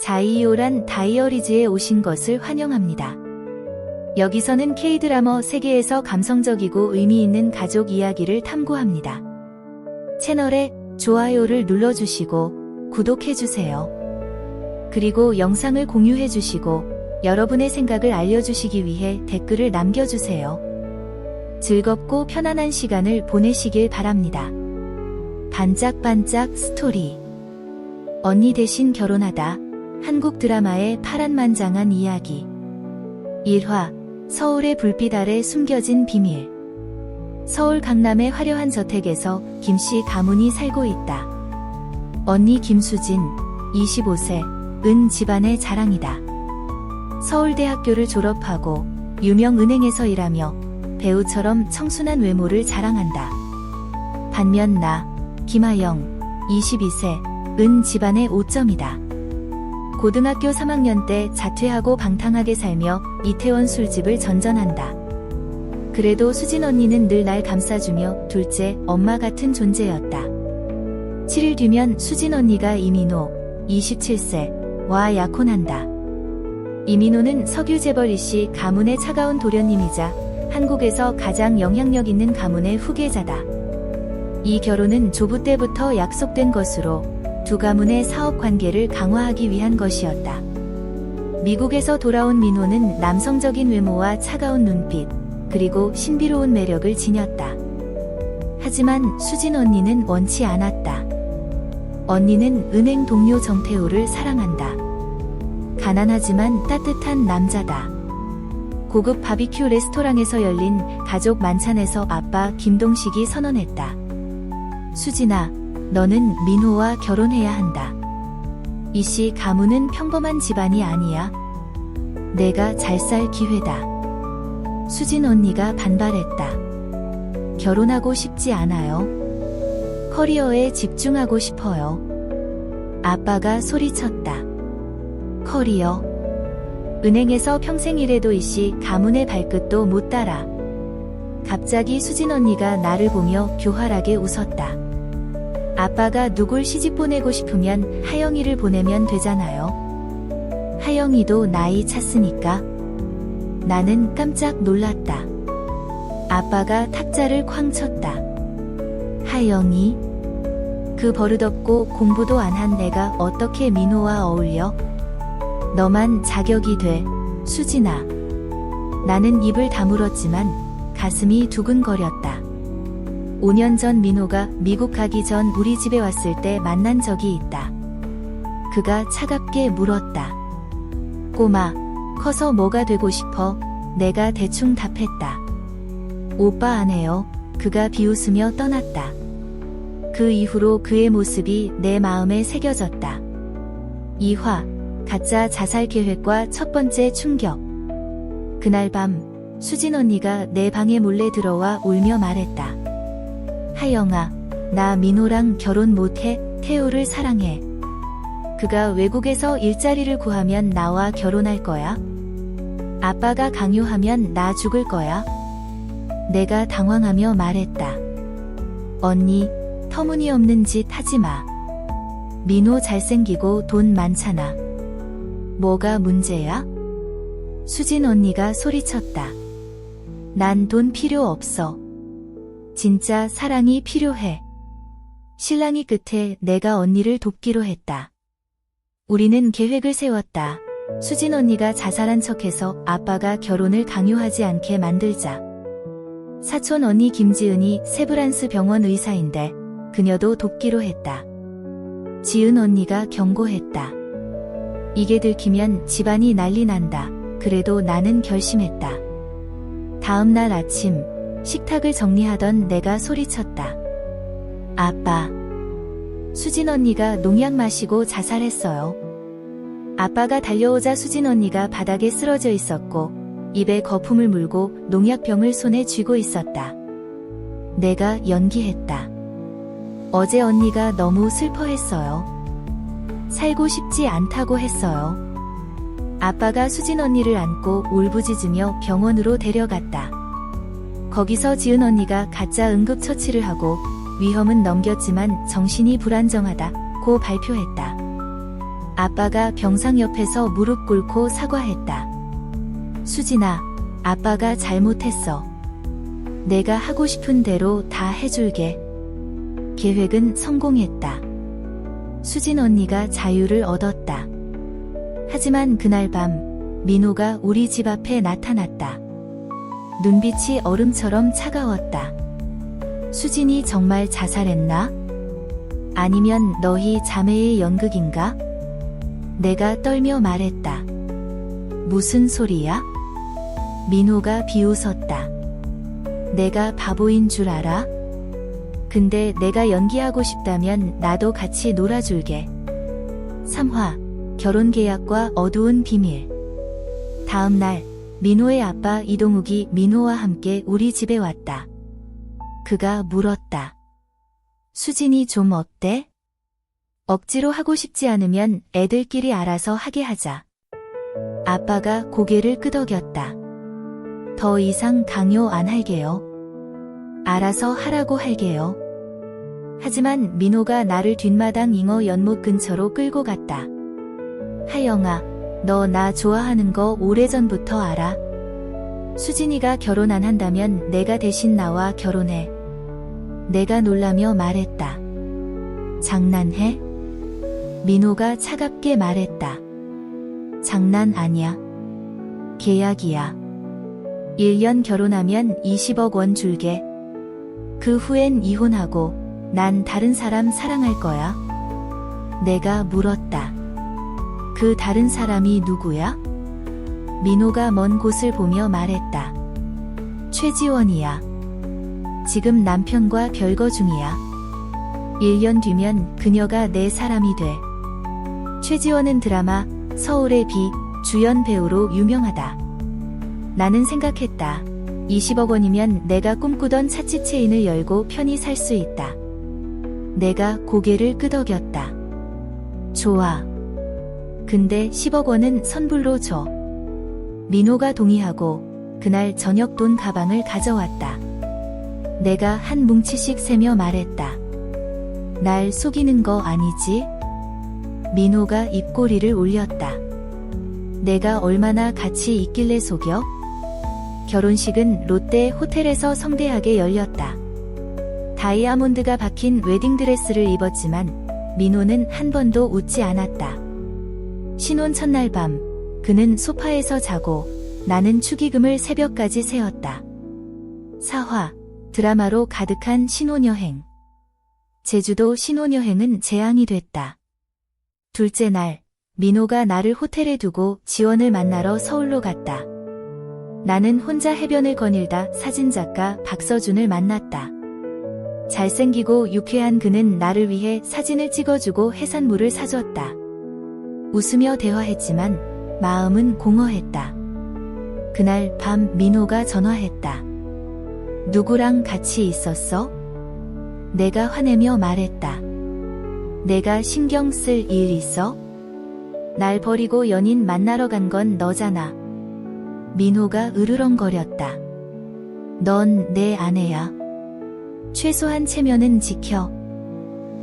자이오란 다이어리즈에 오신 것을 환영합니다. 여기서는 K-드라머 세계에서 감성적이고 의미 있는 가족 이야기를 탐구합니다. 채널에 좋아요를 눌러주시고 구독해주세요. 그리고 영상을 공유해주시고 여러분의 생각을 알려주시기 위해 댓글을 남겨주세요. 즐겁고 편안한 시간을 보내시길 바랍니다. 반짝반짝 스토리 언니 대신 결혼하다 한국 드라마의 파란만장한 이야기 1화 서울의 불빛 아래 숨겨진 비밀 서울 강남의 화려한 저택에서 김씨 가문이 살고 있다. 언니 김수진 25세 은 집안의 자랑이다. 서울대학교를 졸업하고 유명 은행에서 일하며 배우처럼 청순한 외모를 자랑한다. 반면 나 김하영 22세 은 집안의 오점이다. 고등학교 3학년 때 자퇴하고 방탕하게 살며 이태원 술집을 전전한다. 그래도 수진 언니는 늘 날 감싸주며 둘째 엄마 같은 존재였다. 7일 뒤면 수진 언니가 이민호 27세와 약혼한다. 이민호는 석유 재벌 이씨 가문의 차가운 도련님이자 한국에서 가장 영향력 있는 가문의 후계자다. 이 결혼은 조부 때부터 약속된 것으로 두 가문의 사업 관계를 강화하기 위한 것이었다. 미국에서 돌아온 민호는 남성적인 외모와 차가운 눈빛, 그리고 신비로운 매력을 지녔다. 하지만 수진 언니는 원치 않았다. 언니는 은행 동료 정태호를 사랑한다. 가난하지만 따뜻한 남자다. 고급 바비큐 레스토랑에서 열린 가족 만찬에서 아빠 김동식이 선언했다. 수진아, 너는 민호와 결혼해야 한다. 이씨 가문은 평범한 집안이 아니야. 내가 잘 살 기회다. 수진 언니가 반발했다. 결혼하고 싶지 않아요. 커리어에 집중하고 싶어요. 아빠가 소리쳤다. 커리어. 은행에서 평생 일해도 이씨 가문의 발끝도 못 따라. 갑자기 수진 언니가 나를 보며 교활하게 웃었다. 아빠가 누굴 시집 보내고 싶으면 하영이를 보내면 되잖아요. 하영이도 나이 찼으니까. 나는 깜짝 놀랐다. 아빠가 탁자를 쾅 쳤다. 하영이? 그 버릇없고 공부도 안 한 내가 어떻게 민호와 어울려? 너만 자격이 돼, 수진아. 나는 입을 다물었지만 가슴이 두근거렸다. 5년 전 민호가 미국 가기 전 우리 집에 왔을 때 만난 적이 있다. 그가 차갑게 물었다. 꼬마, 커서 뭐가 되고 싶어? 내가 대충 답했다. 오빠 안 해요. 그가 비웃으며 떠났다. 그 이후로 그의 모습이 내 마음에 새겨졌다. 2화, 가짜 자살 계획과 첫 번째 충격. 그날 밤, 수진 언니가 내 방에 몰래 들어와 울며 말했다. 하영아, 나 민호랑 결혼 못해, 태호를 사랑해. 그가 외국에서 일자리를 구하면 나와 결혼할 거야? 아빠가 강요하면 나 죽을 거야? 내가 당황하며 말했다. 언니, 터무니없는 짓 하지 마. 민호 잘생기고 돈 많잖아. 뭐가 문제야? 수진 언니가 소리쳤다. 난 돈 필요 없어. 진짜 사랑이 필요해. 신랑이 끝에 내가 언니를 돕기로 했다. 우리는 계획을 세웠다. 수진 언니가 자살한 척해서 아빠가 결혼을 강요하지 않게 만들자. 사촌 언니 김지은이 세브란스 병원 의사인데 그녀도 돕기로 했다. 지은 언니가 경고했다. 이게 들키면 집안이 난리 난다. 그래도 나는 결심했다. 다음 날 아침 식탁을 정리하던 내가 소리쳤다. 아빠. 수진 언니가 농약 마시고 자살했어요. 아빠가 달려오자 수진 언니가 바닥에 쓰러져 있었고 입에 거품을 물고 농약병을 손에 쥐고 있었다. 내가 연기했다. 어제 언니가 너무 슬퍼했어요. 살고 싶지 않다고 했어요. 아빠가 수진 언니를 안고 울부짖으며 병원으로 데려갔다. 거기서 지은 언니가 가짜 응급처치를 하고 위험은 넘겼지만 정신이 불안정하다 고 발표했다. 아빠가 병상 옆에서 무릎 꿇고 사과했다. 수진아, 아빠가 잘못했어. 내가 하고 싶은 대로 다 해줄게. 계획은 성공했다. 수진 언니가 자유를 얻었다. 하지만 그날 밤, 민호가 우리 집 앞에 나타났다. 눈빛이 얼음처럼 차가웠다. 수진이 정말 자살했나? 아니면 너희 자매의 연극인가? 내가 떨며 말했다. 무슨 소리야? 민호가 비웃었다. 내가 바보인 줄 알아? 근데 내가 연기하고 싶다면 나도 같이 놀아줄게. 3화 결혼 계약과 어두운 비밀. 다음 날 민호의 아빠 이동욱이 민호와 함께 우리 집에 왔다. 그가 물었다. 수진이 좀 어때? 억지로 하고 싶지 않으면 애들끼리 알아서 하게 하자. 아빠가 고개를 끄덕였다. 더 이상 강요 안 할게요. 알아서 하라고 할게요. 하지만 민호가 나를 뒷마당 잉어 연못 근처로 끌고 갔다. 하영아, 너 나 좋아하는 거 오래전부터 알아. 수진이가 결혼 안 한다면 내가 대신 나와 결혼해. 내가 놀라며 말했다. 장난해? 민호가 차갑게 말했다. 장난 아니야. 계약이야. 1년 결혼하면 20억 원 줄게. 그 후엔 이혼하고 난 다른 사람 사랑할 거야. 내가 물었다. 그 다른 사람이 누구야? 민호가 먼 곳을 보며 말했다. 최지원이야. 지금 남편과 별거 중이야. 1년 뒤면 그녀가 내 사람이 돼. 최지원은 드라마 서울의 비 주연 배우로 유명하다. 나는 생각했다. 20억 원이면 내가 꿈꾸던 차치 체인을 열고 편히 살 수 있다. 내가 고개를 끄덕였다. 좋아. 근데 10억 원은 선불로 줘. 민호가 동의하고 그날 저녁 돈 가방을 가져왔다. 내가 한 뭉치씩 세며 말했다. 날 속이는 거 아니지? 민호가 입꼬리를 올렸다. 내가 얼마나 같이 있길래 속여? 결혼식은 롯데 호텔에서 성대하게 열렸다. 다이아몬드가 박힌 웨딩드레스를 입었지만 민호는 한 번도 웃지 않았다. 신혼 첫날 밤, 그는 소파에서 자고 나는 축의금을 새벽까지 세었다. 사화, 드라마로 가득한 신혼여행. 제주도 신혼여행은 재앙이 됐다. 둘째 날, 민호가 나를 호텔에 두고 지원을 만나러 서울로 갔다. 나는 혼자 해변을 거닐다 사진작가 박서준을 만났다. 잘생기고 유쾌한 그는 나를 위해 사진을 찍어주고 해산물을 사줬다. 웃으며 대화했지만 마음은 공허했다. 그날 밤 민호가 전화했다. 누구랑 같이 있었어? 내가 화내며 말했다. 내가 신경 쓸 일 있어? 날 버리고 연인 만나러 간 건 너잖아. 민호가 으르렁거렸다. 넌 내 아내야. 최소한 체면은 지켜.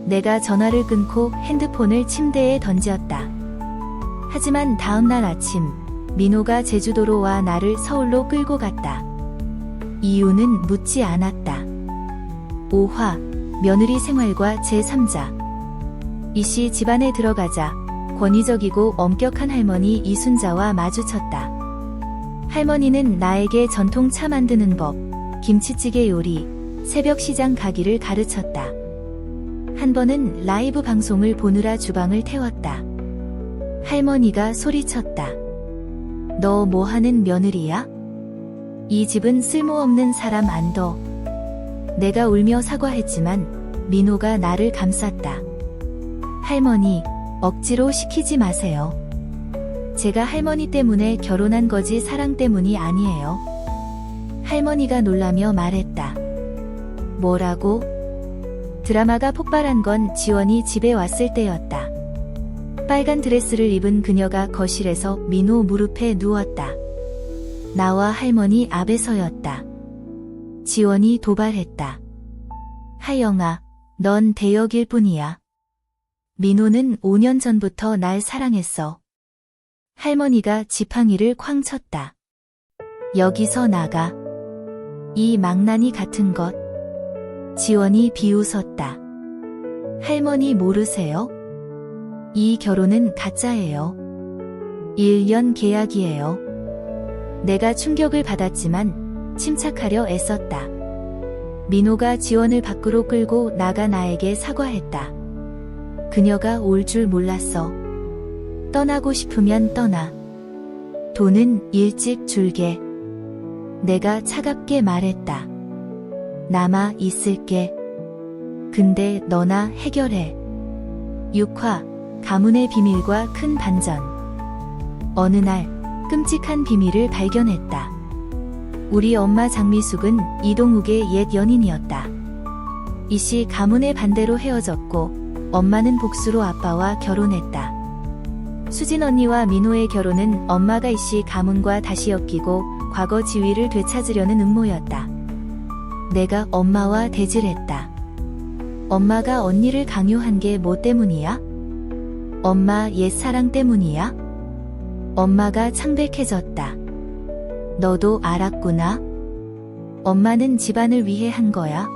내가 전화를 끊고 핸드폰을 침대에 던졌다. 하지만 다음날 아침, 민호가 제주도로 와 나를 서울로 끌고 갔다. 이유는 묻지 않았다. 5화, 며느리 생활과 제3자. 이씨 집안에 들어가자 권위적이고 엄격한 할머니 이순자와 마주쳤다. 할머니는 나에게 전통 차 만드는 법, 김치찌개 요리, 새벽 시장 가기를 가르쳤다. 한 번은 라이브 방송을 보느라 주방을 태웠다. 할머니가 소리쳤다. 너 뭐 하는 며느리야? 이 집은 쓸모없는 사람 안 둬. 내가 울며 사과했지만 민호가 나를 감쌌다. 할머니, 억지로 시키지 마세요. 제가 할머니 때문에 결혼한 거지 사랑 때문이 아니에요. 할머니가 놀라며 말했다. 뭐라고? 드라마가 폭발한 건 지원이 집에 왔을 때였다. 빨간 드레스를 입은 그녀가 거실에서 민호 무릎에 누웠다. 나와 할머니 앞에 서였다. 지원이 도발했다. 하영아, 넌 대역일 뿐이야. 민호는 5년 전부터 날 사랑했어. 할머니가 지팡이를 쾅 쳤다. 여기서 나가. 이 망나니 같은 것. 지원이 비웃었다. 할머니 모르세요? 이 결혼은 가짜예요. 1년 계약이에요. 내가 충격을 받았지만 침착하려 애썼다. 민호가 지원을 밖으로 끌고 나가 나에게 사과했다. 그녀가 올 줄 몰랐어. 떠나고 싶으면 떠나. 돈은 일찍 줄게. 내가 차갑게 말했다. 남아 있을게. 근데 너나 해결해. 6화 가문의 비밀과 큰 반전. 어느 날 끔찍한 비밀을 발견했다. 우리 엄마 장미숙은 이동욱의 옛 연인이었다. 이 씨 가문의 반대로 헤어졌고 엄마는 복수로 아빠와 결혼했다. 수진 언니와 민호의 결혼은 엄마가 이 씨 가문과 다시 엮이고 과거 지위를 되찾으려는 음모였다. 내가 엄마와 대질했다. 엄마가 언니를 강요한 게 뭐 때문이야? 엄마 옛 사랑 때문이야? 엄마가 창백해졌다. 너도 알았구나? 엄마는 집안을 위해 한 거야.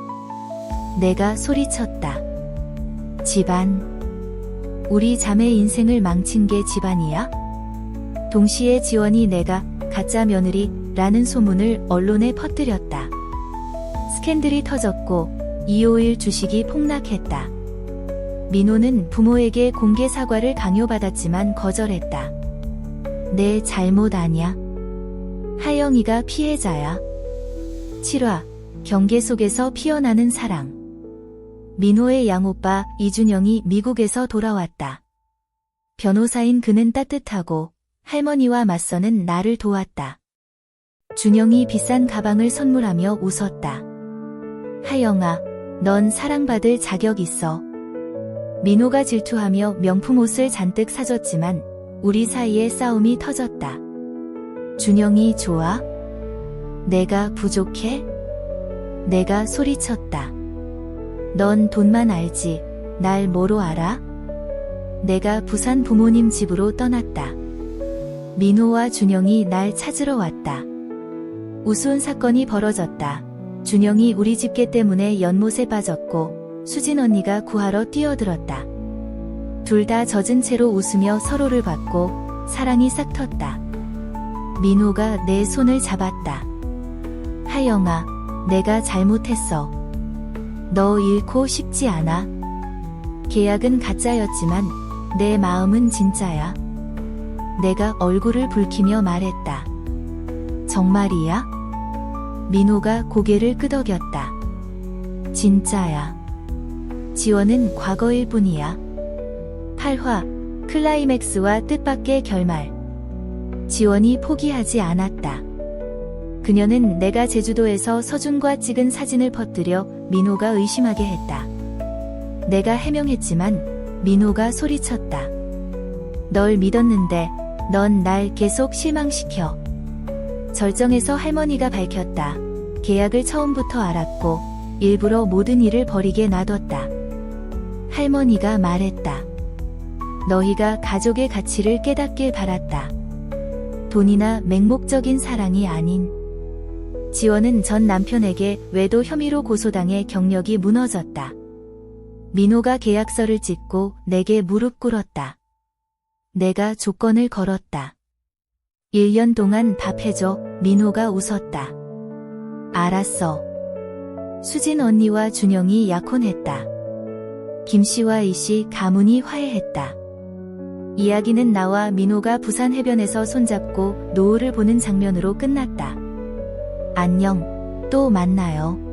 내가 소리쳤다. 집안. 우리 자매 인생을 망친 게 집안이야? 동시에 지원이 내가 가짜 며느리라는 소문을 언론에 퍼뜨렸다. 스캔들이 터졌고 251 주식이 폭락했다. 민호는 부모에게 공개 사과를 강요받았지만 거절했다. 내 잘못 아냐? 하영이가 피해자야. 7화 경계 속에서 피어나는 사랑. 민호의 양오빠 이준영이 미국에서 돌아왔다. 변호사인 그는 따뜻하고 할머니와 맞서는 나를 도왔다. 준영이 비싼 가방을 선물하며 웃었다. 하영아, 넌 사랑받을 자격 있어. 민호가 질투하며 명품 옷을 잔뜩 사줬지만 우리 사이에 싸움이 터졌다. 준영이 좋아? 내가 부족해? 내가 소리쳤다. 넌 돈만 알지. 날 뭐로 알아? 내가 부산 부모님 집으로 떠났다. 민호와 준영이 날 찾으러 왔다. 우스운 사건이 벌어졌다. 준영이 우리 집게 때문에 연못에 빠졌고 수진 언니가 구하러 뛰어들었다. 둘 다 젖은 채로 웃으며 서로를 봤고 사랑이 싹 텄다. 민호가 내 손을 잡았다. 하영아, 내가 잘못했어. 너 잃고 싶지 않아. 계약은 가짜였지만 내 마음은 진짜야. 내가 얼굴을 붉히며 말했다. 정말이야? 민호가 고개를 끄덕였다. 진짜야. 지원은 과거일 뿐이야. 8화 클라이맥스와 뜻밖의 결말. 지원이 포기하지 않았다. 그녀는 내가 제주도에서 서준과 찍은 사진을 퍼뜨려 민호가 의심하게 했다. 내가 해명했지만 민호가 소리쳤다. 널 믿었는데 넌 날 계속 실망시켜. 절정에서 할머니가 밝혔다. 계약을 처음부터 알았고 일부러 모든 일을 버리게 놔뒀다. 할머니가 말했다. 너희가 가족의 가치를 깨닫길 바랐다. 돈이나 맹목적인 사랑이 아닌 지원은 전 남편에게 외도 혐의로 고소당해 경력이 무너졌다. 민호가 계약서를 찍고 내게 무릎 꿇었다. 내가 조건을 걸었다. 1년 동안 답해줘 민호가 웃었다. 알았어. 수진 언니와 준영이 약혼했다. 김씨와 이씨 가문이 화해했다. 이야기는 나와 민호가 부산 해변에서 손잡고 노을을 보는 장면으로 끝났다. 안녕, 또 만나요.